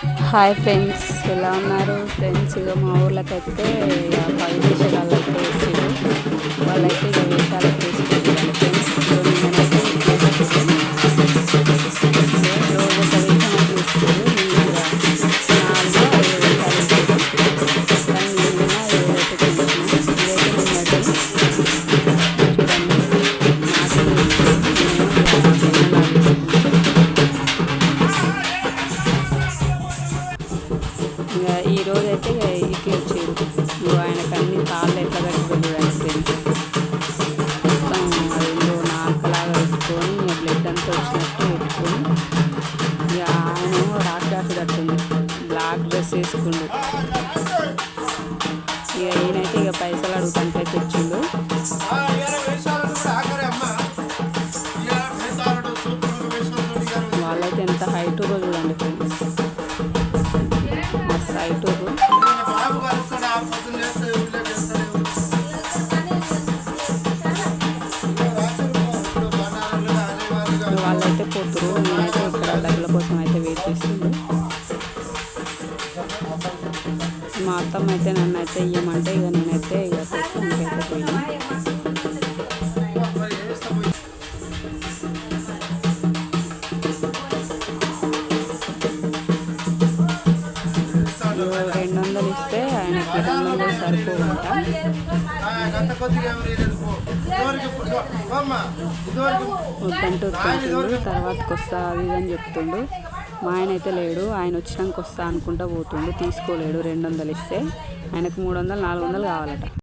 Hi friends ఎలా ఉన్నారు? Friends ఇక మా ఊర్లోకి అయితే ఇక పది దేశాలు అయితే వచ్చారు వాళ్ళైతే ఇంకా ఈ రోజు అయితే ఇట్లా వచ్చారు ఇగో ఆయనకు అన్ని తాళ్ళు ఎట్లా కట్టుకొని చూడండి ఫ్రెండ్స్ మొత్తం అదేందో నాకలాగా పెట్టుకొని బ్లడ్ అంతా వచ్చినట్టు పెట్టుకొని ఇక ఆయన రాక్షసుడు అట్టుంది. బ్లాక్ డ్రెస్ వేసుకుండు. ఇక ఈయనైతే ఇక పైసలు అడుగుతానికి తెచ్చిండు. వాళ్ళైతే ఎంత హైట్ చూడండి ఫ్రెండ్స్. మస్తు వాళ్ళైతే పోతురు నేనైతే ఇక్కడ డబ్బుల కోసం అయితే వెయిట్ చేస్తుండు మా అత్తమ్మ అయితే నన్ను అయితే ఇవ్వమంటే ఇక నేనైతే ఇక వందలు ఇస్తే ఆయనకి రెండు సరిపోవంట వద్దంటూ తర్వాతకి వస్తా అది అని చెప్తుండు మా ఆయన అయితే లేడు. ఆయన వచ్చినాక వస్తా అనుకుంటా పోతుండు. తీసుకోలేడు. రెండు వందలు ఇస్తే ఆయనకు మూడు వందలు నాలుగు వందలు కావాలట.